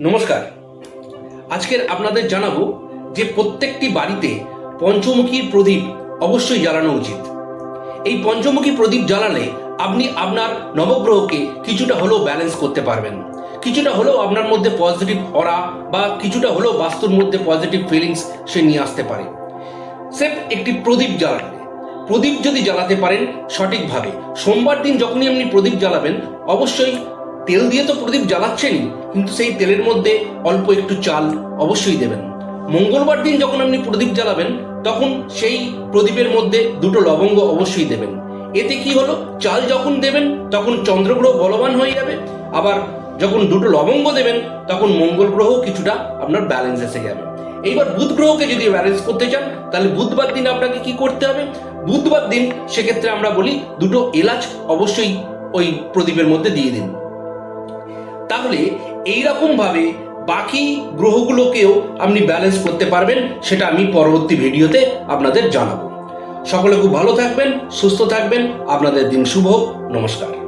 নমস্কার। আজকের আপনাদের জানাব যে প্রত্যেকটি বাড়িতে পঞ্চমুখী প্রদীপ অবশ্যই জ্বালানো উচিত। এই পঞ্চমুখী প্রদীপ জ্বালালে আপনি আপনার নবগ্রহকে কিছুটা হলেও ব্যালেন্স করতে পারবেন। কিছুটা হলেও আপনার মধ্যে পজিটিভ অরা বা কিছুটা হলেও বাস্তুর মধ্যে পজিটিভ ফিলিংস সে নিয়ে আসতে পারে। সেফ একটি প্রদীপ জ্বালাবে প্রদীপ যদি জ্বালাতে পারেন সঠিকভাবে। সোমবার দিন যখনই আপনি প্রদীপ জ্বালাবেন, অবশ্যই তেল দিয়ে তো প্রদীপ জ্বালাচ্ছেনই, কিন্তু সেই তেলের মধ্যে অল্প একটু চাল অবশ্যই দেবেন। মঙ্গলবার দিন যখন আপনি প্রদীপ জ্বালাবেন, তখন সেই প্রদীপের মধ্যে দুটো লবঙ্গ অবশ্যই দেবেন। এতে কি হলো? চাল যখন দেবেন, তখন চন্দ্রগ্রহ বলবান হয়ে যাবে। আবার যখন দুটো লবঙ্গ দেবেন, তখন মঙ্গল গ্রহ কিছুটা আপনার ব্যালেন্স এসে যাবে। এইবার বুধ গ্রহকে যদি ব্যালেন্স করতে চান, তাহলে বুধবার দিন আপনাকে কি করতে হবে? বুধবার দিন সেক্ষেত্রে আমরা বলি দুটো এলাচ অবশ্যই ওই প্রদীপের মধ্যে দিয়ে দিন। তাহলে এই রকম ভাবে বাকি গ্রহগুলোকেও আপনি ব্যালেন্স করতে পারবেন, সেটা আমি পরবর্তী ভিডিওতে আপনাদের জানাব। সকলে খুব ভালো থাকবেন, সুস্থ থাকবেন, আপনাদের দিন শুভ নমস্কার।